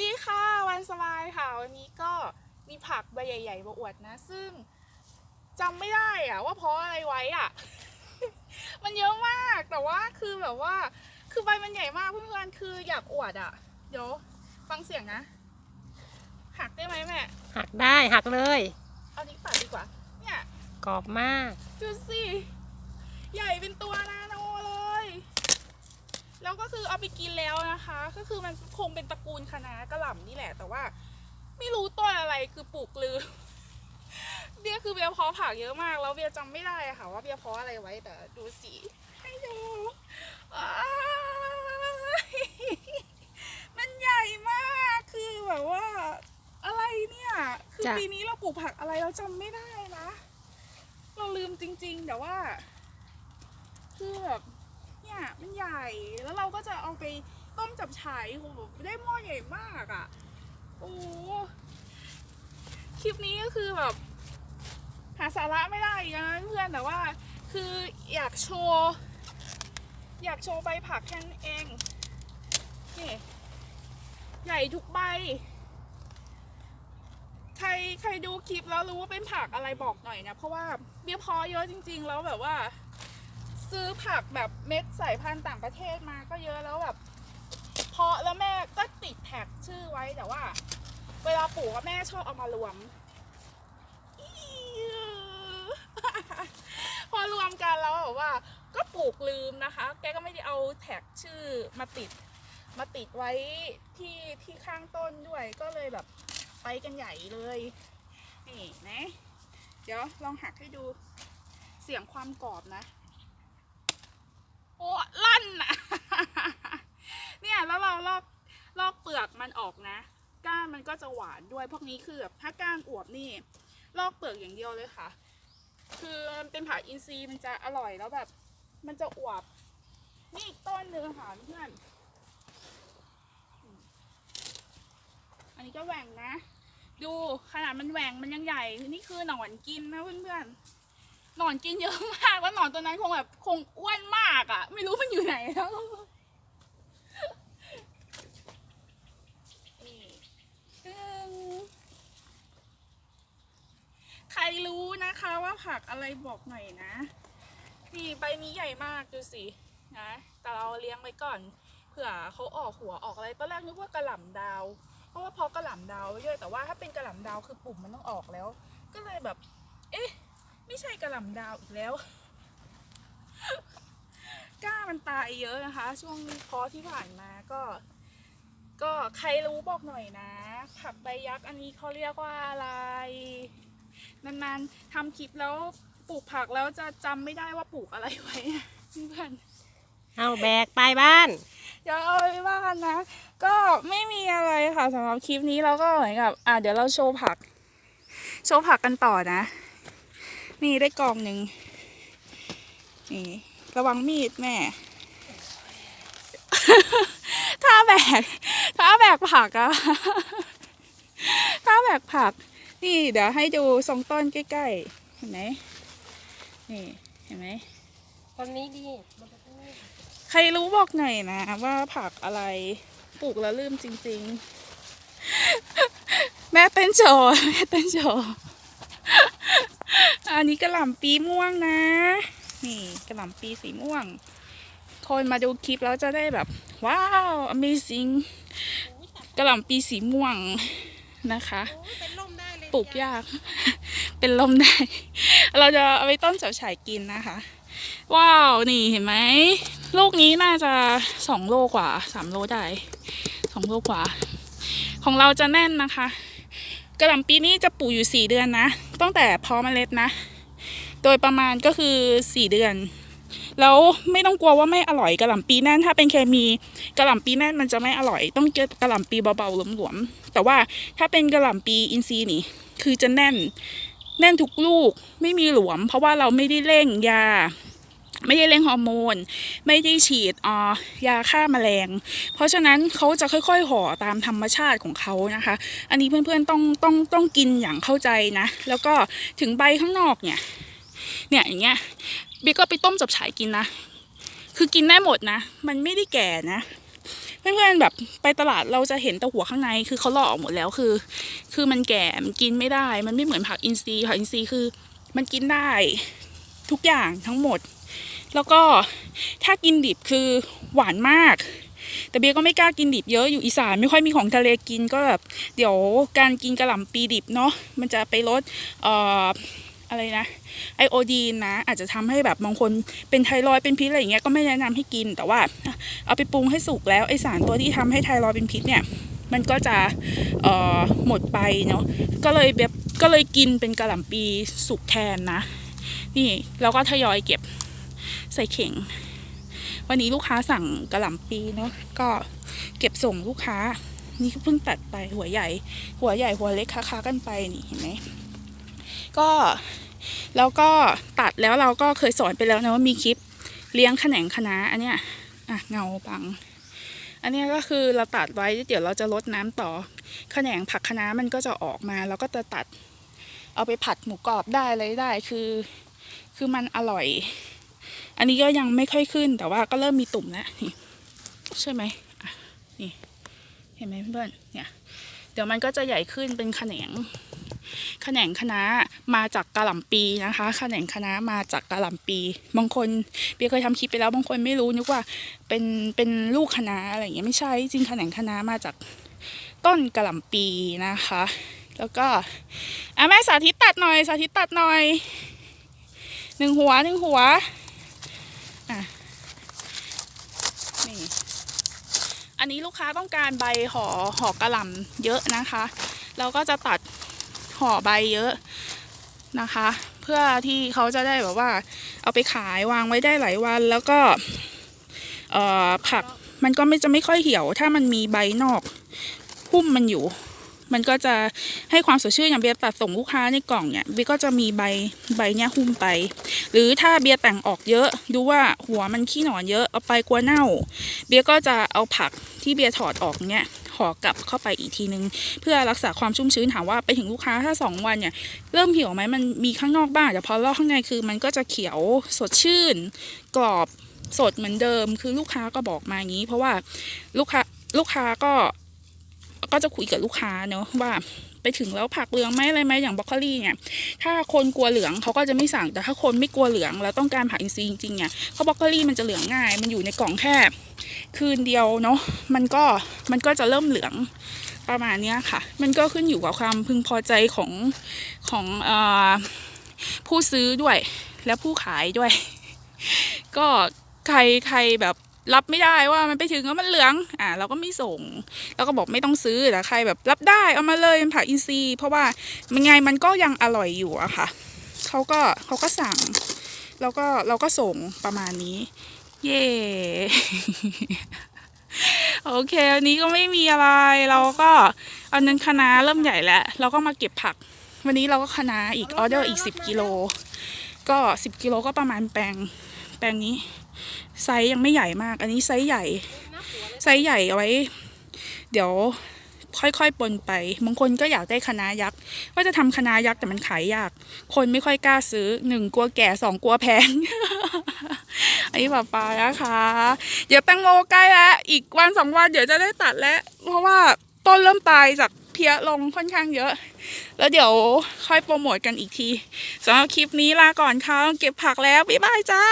ดีค่ะวันสบายค่ะ วันนี้ก็มีผักใบใหญ่ ๆ มาอวดนะ ซึ่งจำไม่ได้อะว่าเพราะอะไรไว้อะมันเยอะมากแต่ว่าคือแบบว่า คือใบมันใหญ่มากเพื่อนๆคืออยากอวดอะเดี๋ยวฟังเสียงนะหักได้ไหมแม่หักได้หักเลย เอานี้ปัดดีกว่า เนี่ยกรอบมากดูสิใหญ่เป็นตัวนาโนเลย แล้วก็คือเอาไปกินแล้วนะคะ ก็คือมันคงเป็นตระกูลคะน้ากระหล่ำนี่แหละ แต่ว่า ไม่รู้ต้นอะไรคือปลูกลืมเบียคือเบียร์เพาะผักเยอะมาก แล้วเบียร์จำไม่ได้ค่ะว่าเบียร์เพาะอะไรไว้แต่ดูสิให้ดูมันใหญ่มากคือแบบว่า อะไรเนี่ย คือปีนี้เราปลูกผักอะไรเราจำไม่ได้นะ เราลืมจริง ๆ แต่ว่า คือแบบ เนี่ยมันใหญ่แล้วเราก็จะเอาไปต้มจับฉายโอ้โหได้หม้อใหญ่มากอะ่ะโอ้คลิปนี้ก็คือแบบหาสาระไม่ได้อีกนะเพื่อนแต่ว่าคืออยากโชว์ อยากโชว์ใบผักแค่นั้นเองนี่ใหญ่ทุกใบ ใครใครดูคลิปแล้วรู้ว่าเป็นผักอะไรบอกหน่อยนะ เพราะว่าเบี้ยพอเยอะจริง ๆ แล้วแบบว่า ซื้อผักแบบเม็ดสายพันธุ์ต่างประเทศมาก็เยอะแล้วแบบ เพาะแล้วแม่ก็ติดแท็กชื่อไว้แต่ว่า เวลาปลูกแม่ชอบเอามารวม พอรวมกันแล้วแบบว่า ก็ปลูกลืมนะคะ แกก็ไม่ได้เอาแท็กชื่อมาติด มาติดไว้ที่ที่ข้างต้นด้วยก็เลยแบบไปกันใหญ่เลยนี่นะเดี๋ยวลองหักให้ดูเสียงความกรอบนะ โอ้ลั่นอะเนี่ยแล้วเราลอกลอกเปลือกมันออกนะ ก้านมันก็จะหวานด้วยพวกนี้คือแบบถ้าก้านอวบนี่ ลอกเปลือกอย่างเดียวเลยค่ะ คือมันเป็นผักอินทรีย์มันจะอร่อยแล้วแบบ มันจะอวบนี่อีกต้นหนึ่งค่ะเพื่อน อันนี้ก็แหว่งนะ ดูขนาดมันแหว่งมันยังใหญ่ นี่คือหนอนกินนะเพื่อนๆ หนอนกินเยอะมากแล้วหนอนตัวนั้นคงแบบคงอ้วนมากอะ่ะ ไม่รู้มันอยู่ไหนแล้วตึ้งใครรู้นะคะว่าผักอะไรบอกหน่อยนะนี่ใบนี้ใหญ่มากดูสินะแต่เราเลี้ยงไว้ก่อนเผื่อเขาออกหัวออกอะไรตอนแรกนึกว่ากระหล่ำดาว เพราะว่าพอกระหล่ำดาวไว้ด้วยแต่ว่าถ้าเป็นกระหล่ำดาวคือปุ่มมันต้องออกแล้ว ก็เลยแบบ ไม่ใช่กระหล่ำดาวอีกแล้ว ก้ามันตายเยอะนะคะ ช่วงเพอที่ผ่านมาก็ ก็ใครรู้บอกหน่อยนะ ผักใบยักษ์อันนี้เขาเรียกว่าอะไรนานๆทำคลิปแล้วปลูกผักแล้วจะจำไม่ได้ว่าปลูกอะไรไว้อะเพื่อนเอาแบกไปบ้าน เดี๋ยวเอาไปบ้านนะ ก็ไม่มีอะไรค่ะสำหรับคลิปนี้เราก็เหมือนกับ อะเดี๋ยวเราโชว์ผัก โชว์ผักกันต่อนะ นี่ได้กล่องหนึ่งนี่ระวังมีดแม่ ถ้าแบก ถ้าแบกผักอะถ้าแบกผัก นี่เดี๋ยวให้ดูทรงต้นใกล้ๆ เห็นไหมนี่เห็นไหมต้นนี้ดีมันจะต้นนี้ใครรู้บอกหน่อยนะว่าผักอะไรปลูกแล้วลืมจริง ๆ แม่เต้นโชว์แม่เต้นโชว์ อันนี้กระหล่ำปีม่วงนะ นี่กระหล่ำปีสีม่วง คนมาดูคลิปแล้วจะได้แบบ ว้าว amazing กระหล่ำปีสีม่วงนะคะโอ้ยเป็นล่มได้เลยปลูกยาก เป็นลมได้ เราจะเอาไปต้มจับฉ่ายกินนะคะ ว้าว นี่เห็นไหม ลูกนี้น่าจะสองโลกว่าสามโลได้สองโลกว่า ของเราจะแน่นนะคะ กระหล่ำปีนี้จะปลูกอยู่สี่เดือนนะ ตั้งแต่เพาะเมล็ดนะ โดยประมาณก็คือสี่เดือน แล้วไม่ต้องกลัวว่าไม่อร่อยกระหล่ำปีแน่นถ้าเป็นเคมีกระหล่ำปีแน่นมันจะไม่อร่อย ต้องเจอกระหล่ำปีเบาๆหลวมๆ แต่ว่าถ้าเป็นกระหล่ำปีอินทรีย์นี่ คือจะแน่น แน่นทุกลูกไม่มีหลวม เพราะว่าเราไม่ได้เร่งยา ไม่ได้เร่งฮอร์โมน ไม่ได้ฉีดออยาฆ่าแมลง เพราะฉะนั้นเขาจะค่อยๆ ห่อตามธรรมชาติของเขานะคะ อันนี้เพื่อนๆต้องต้องต้องกินอย่างเข้าใจนะ แล้วก็ถึงใบข้างนอกเนี่ย เนี่ยอย่างเงี้ยบิ๊กก็ไปต้มจับฉายกินนะ คือกินได้หมดนะ มันไม่ได้แก่นะเพื่อนๆแบบไปตลาดเราจะเห็นแต่หัวข้างในคือเขาลอกออกหมดแล้วคือ คือมันแก่มันกินไม่ได้ มันไม่เหมือนผักอินทรีย์ผักอินทรีย์คือ มันกินได้ทุกอย่างทั้งหมด แล้วก็ถ้ากินดิบคือหวานมาก แต่เบียก็ไม่กล้ากินดิบเยอะอยู่อีสานไม่ค่อยมีของทะเลกินก็แบบเดี๋ยวการกินกระหล่ำปีดิบเนาะมันจะไปลดเอ่ออะไรนะไอโอดีนนะ อาจจะทำให้แบบบางคนเป็นไทรอยเป็นพิษอะไรอย่างเงี้ยก็ไม่แนะนำให้กินแต่ว่า เอาไปปรุงให้สุกแล้วไอสารตัวที่ทำให้ไทรอยเป็นพิษเนี่ย มันก็จะเอ่อหมดไปเนาะก็เลยแบบก็เลยกินเป็นกระหล่ำปีสุกแทนนะ นี่เราก็ทยอยเก็บ ใส่เข่ง วันนี้ลูกค้าสั่งกระหล่ำปีเนาะก็เก็บส่งลูกค้า นี่เพิ่งตัดไปหัวใหญ่ หัวใหญ่หัวเล็กค้าๆกันไปนี่เห็นไหมก็แล้วก็ตัดแล้วเราก็เคยสอนไปแล้วนะว่ามีคลิปเลี้ยงแขนงคะน้าอันเนี้ยอะเงาบัง อันเนี้ยก็คือเราตัดไว้เดี๋ยวเราจะลดน้ำต่อแขนงผักคะน้ามันก็จะออกมาแล้วก็จะตัด เอาไปผัดหมูกรอบได้อะไรได้คือ คือมันอร่อย อันนี้ก็ยังไม่ค่อยขึ้นแต่ว่าก็เริ่มมีตุ่มแล้วนี่ใช่ไหมนี่เห็นไหมเพื่อนเนี่ยเดี๋ยวมันก็จะใหญ่ขึ้นเป็นแขนงแขนงคณะมาจากกะหล่ำปีนะคะแขนงคณะมาจากกะหล่ำปี บางคนเบียร์เคยทำคลิปไปแล้วบางคนไม่รู้นึกว่าเป็นเป็นลูกคณะอะไรอย่างเงี้ยไม่ใช่จริงแขนงคณะมาจากต้นกะหล่ำปีนะคะ แล้วก็อะแม่สาธิตตัดหน่อยสาธิตตัดหน่อยหนึ่งหัวหนึ่งหัว นี่ อันนี้ลูกค้าต้องการใบห่อห่อกระหล่ำเยอะนะคะเราก็จะตัดห่อใบเยอะนะคะ เพื่อที่เขาจะได้แบบว่า เอาไปขายวางไว้ได้หลายวันแล้วก็ผักมันก็ไม่จะไม่ค่อยเหี่ยว ถ้ามันมีใบนอกหุ้มมันอยู่ มันก็จะให้ความสดชื่นอย่างเบียร์ตัดส่งลูกค้าในกล่องเนี่ยเบียร์ก็จะมีใบใบเนี้ยหุ้มไป หรือถ้าเบียร์แต่งออกเยอะดูว่าหัวมันขี้หนอนเยอะเอาไปกลัวเน่า เบียร์ก็จะเอาผักที่เบียร์ถอดออกเนี่ยห่อกลับเข้าไปอีกทีนึง เพื่อรักษาความชุ่มชื้นถามว่าไปถึงลูกค้าถ้า 2 วันเนี่ยเริ่มเหี่ยวไหมมันมีข้างนอกบ้างแต่พอลอกข้างในคือมันก็จะเขียวสดชื่น กรอบสดเหมือนเดิม คือลูกค้าก็บอกมาอย่างนี้ เพราะว่าลูกค้าลูกค้าก็ ก็จะคุยกับลูกค้าเนาะว่าไปถึงแล้วผักเหลืองไหมอะไรไหมอย่างบรอกโคลีเนี่ย ถ้าคนกลัวเหลืองเขาก็จะไม่สั่งแต่ถ้าคนไม่กลัวเหลืองแล้วต้องการผักอินทรีย์จริงๆเนี่ยเพราบรอกโคลีมันจะเหลืองง่าย มันอยู่ในกล่องแค่คืนเดียวเนาะมันก็มันก็จะเริ่มเหลืองประมาณเนี้ยค่ะ มันก็ขึ้นอยู่กับความพึงพอใจของของอผู้ซื้อด้วย และผู้ขายด้วย ก็ใครใครแบบ รับไม่ได้ว่ามันไปถึงแล้วมันเหลือง อ่า เราก็ไม่ส่ง แล้วก็บอกไม่ต้องซื้อแต่ใครแบบรับได้เอามาเลยเป็นผักอินทรีย์เพราะว่ามันไงมันก็ยังอร่อยอยู่อะค่ะเขาก็เขาก็สั่ง แล้วก็เราก็ส่งประมาณนี้ เย่โอเควันนี้ก็ไม่มีอะไรเราก็เอานั้นคะน้าเริ่มใหญ่แล้วเราก็มาเก็บผัก วันนี้เราก็คะน้าอีกออเดอร์อีก 10กิโลก็ 10กิโลก็ประมาณแปลงแปลงนี้ ไซส์ยังไม่ใหญ่มาก อันนี้ไซส์ใหญ่ ไซส์ใหญ่เอาไว้ เดี๋ยวค่อยๆปนไปบางคนก็อยากได้คณะยักษ์ว่าจะทำคณะยักษ์แต่มันขายยาก คนไม่ค่อยกล้าซื้อหนึ่งกลัวแก่สองกลัวแพงอันนี้ป้าป้านะคะ เดี๋ยวแตงโมใกล้แล้วอีกวันสองวันเดี๋ยวจะได้ตัดแล้ว เพราะว่าต้นเริ่มตายจากเพี้ยลงค่อนข้างเยอะ แล้วเดี๋ยวค่อยโปรโมทกันอีกทีสำหรับคลิปนี้ลาก่อนค่ะเก็บผักแล้วบ๊ายบายจ้า